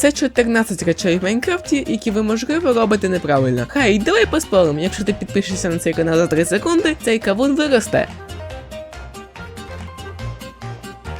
Це 14 речей в Майнкрафті, які ви можливо робите неправильно. Хай, давай поспоримо, якщо ти підпишешся на цей канал за 3 секунди, цей кавун виросте.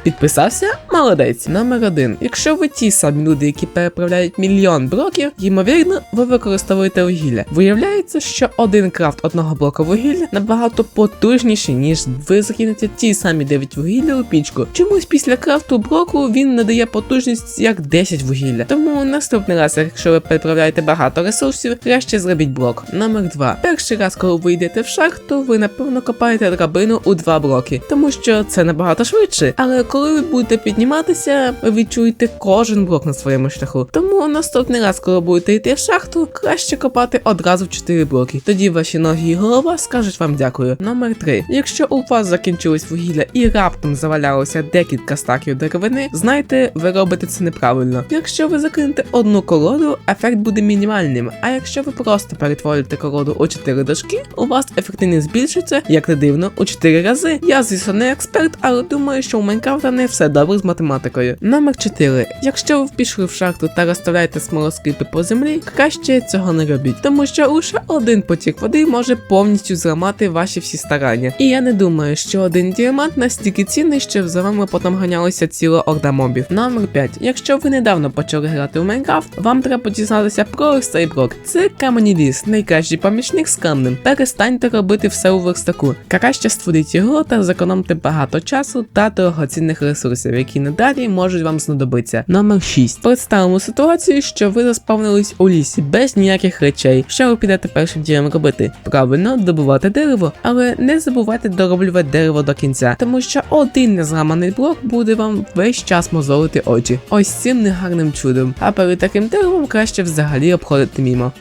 Підписався? Молодець. Номер один. Якщо ви ті самі люди, які переправляють мільйон блоків, ймовірно, ви використовуєте вугілля. Виявляється, що один крафт одного блоку вугілля набагато потужніший, ніж ви закинете ті самі 9 вугілля у пічку. Чомусь після крафту блоку він надає потужність як 10 вугілля. Тому наступний раз, якщо ви переправляєте багато ресурсів, краще зробіть блок. Номер 2. Перший раз, коли ви йдете в шахту, ви напевно копаєте драбину у два блоки, тому що це набагато швидше. Але коли ви будете підніматися, ви відчуєте кожен блок на своєму шляху. Тому наступний раз, коли будете йти в шахту, краще копати одразу в 4 блоки. Тоді ваші ноги і голова скажуть вам дякую. Номер 3. Якщо у вас закінчилось вугілля і раптом завалялося декілька стаків деревини, знайте, ви робите це неправильно. Якщо ви закинете одну колоду, ефект буде мінімальним. А якщо ви просто перетворите колоду у 4 дошки, у вас ефективність збільшиться, як не дивно, у 4 рази. Я, звісно, не експерт, але думаю, що у Майнкрафта не все добре з математикою. Номер 4. Якщо ви пішли в шахту та розставляєте смолоскипи по землі, краще цього не робіть, тому що лише один потік води може повністю зламати ваші всі старання. І я не думаю, що один діамант настільки цінний, що за вами потім ганялася ціла орда мобів. Номер 5. Якщо ви недавно почали грати у Майнкрафт, вам треба дізнатися про цей блок. Це камені ліс, найкращий помічник з камнем. Перестаньте робити все у верстаку. Краще створіть його та зекономте багато часу та дорогоцінних ресурсів, які надалі можуть вам знадобитися. Номер 6. Представимо ситуацію, що ви заспавнились у лісі без ніяких речей. Що ви підете першим ділом робити? Правильно, добувати дерево, але не забувайте дороблювати дерево до кінця, тому що один незламаний блок буде вам весь час мозолити очі. Ось цим негарним чудом. А перед таким деревом краще взагалі обходити мімо.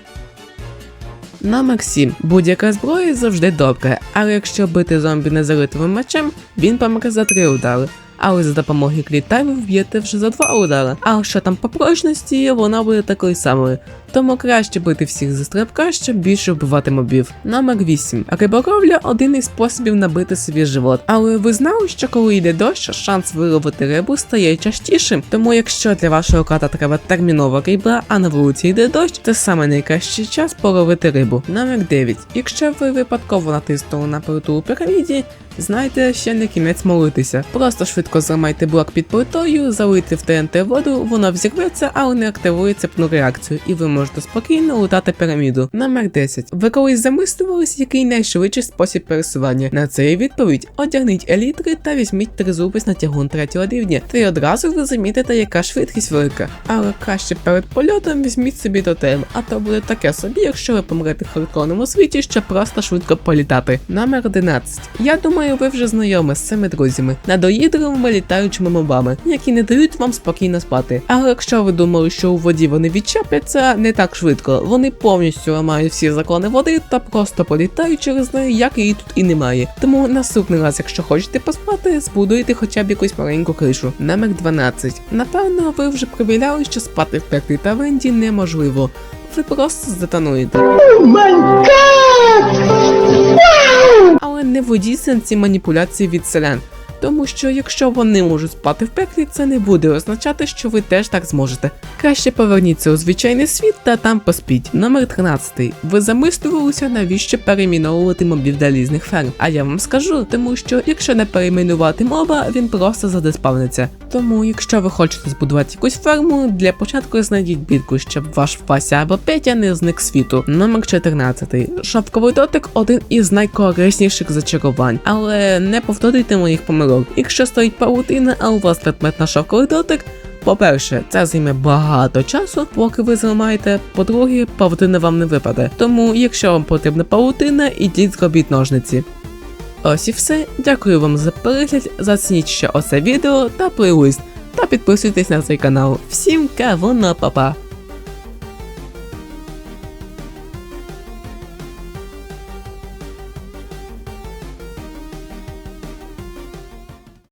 Номер 7. Будь-яка зброя завжди добре, але якщо бити зомбі незалитовим мечем, він помре за 3 удари. Але за допомогою клітай ви вб'єте вже за два удари. А що там по прочності, вона буде такою самою. Тому краще бити всіх за стрибка, щоб більше вбивати мобів. Номер 8. Риболовля один із способів набити собі живот. Але ви знали, що коли йде дощ, шанс виловити рибу стає частішим. Тому якщо для вашого ката треба термінова риба, а на вулиці йде дощ, це саме найкращий час половити рибу. Номер 9. Якщо ви випадково натиснули на плиту у піраміді, Знайте, ще не кінець молитися. Просто швидко зламайте блок під плитою, залийте в ТНТ воду, воно взірветься, але не активує цепну реакцію, і ви можете спокійно лутати піраміду. Номер 10. Ви колись замислювались, який найшвидший спосіб пересування? На це є відповідь: одягніть елітри та візьміть тризубець на тягун третього рівня. Та й одразу ви замітите, яка швидкість велика. Але краще перед польотом візьміть собі тотем, а то буде таке собі, якщо ви помрете в хардкорному світі, щоб просто швидко політати. Номер 11. Я думаю, ви вже знайомі з цими друзями, надоїдливими літаючими мобами, які не дають вам спокійно спати. Але якщо ви думали, що у воді вони відчепляться не так швидко, вони повністю ламають всі закони води та просто політають через неї, як її тут і немає. Тому наступний раз, якщо хочете поспати, збудуйте хоча б якусь маленьку кришу. Номер 12. Напевно, ви вже привіляли, що спати в пеклі та венді неможливо. Ви просто здетонуєте. Але не водіться на ці маніпуляції від селян. Тому що якщо вони можуть спати в пеклі, це не буде означати, що ви теж так зможете. Краще поверніться у звичайний світ та там поспіть. Номер 13. Ви замислювалися, навіщо перейменовувати мобів для різних ферм. А я вам скажу, тому що якщо не перейменувати моба, він просто задеспавниться. Тому, якщо ви хочете збудувати якусь ферму, для початку знайдіть бітку, щоб ваш Вася або Петя не зник світу. Номер 14. Шапковий дотик один із найкорисніших зачарувань, але не повторюйте моїх помилок. Якщо стоїть паутина, а у вас предмет на шовковий дотик. По-перше, це займе багато часу, поки ви зламаєте. По-друге, павутина вам не випаде. Тому, якщо вам потрібна павутина, ідіть зробіть ножниці. Ось і все. Дякую вам за перегляд. Зацініть ще оце відео та плейлист. Та підписуйтесь на цей канал. Всім кавуна, папа!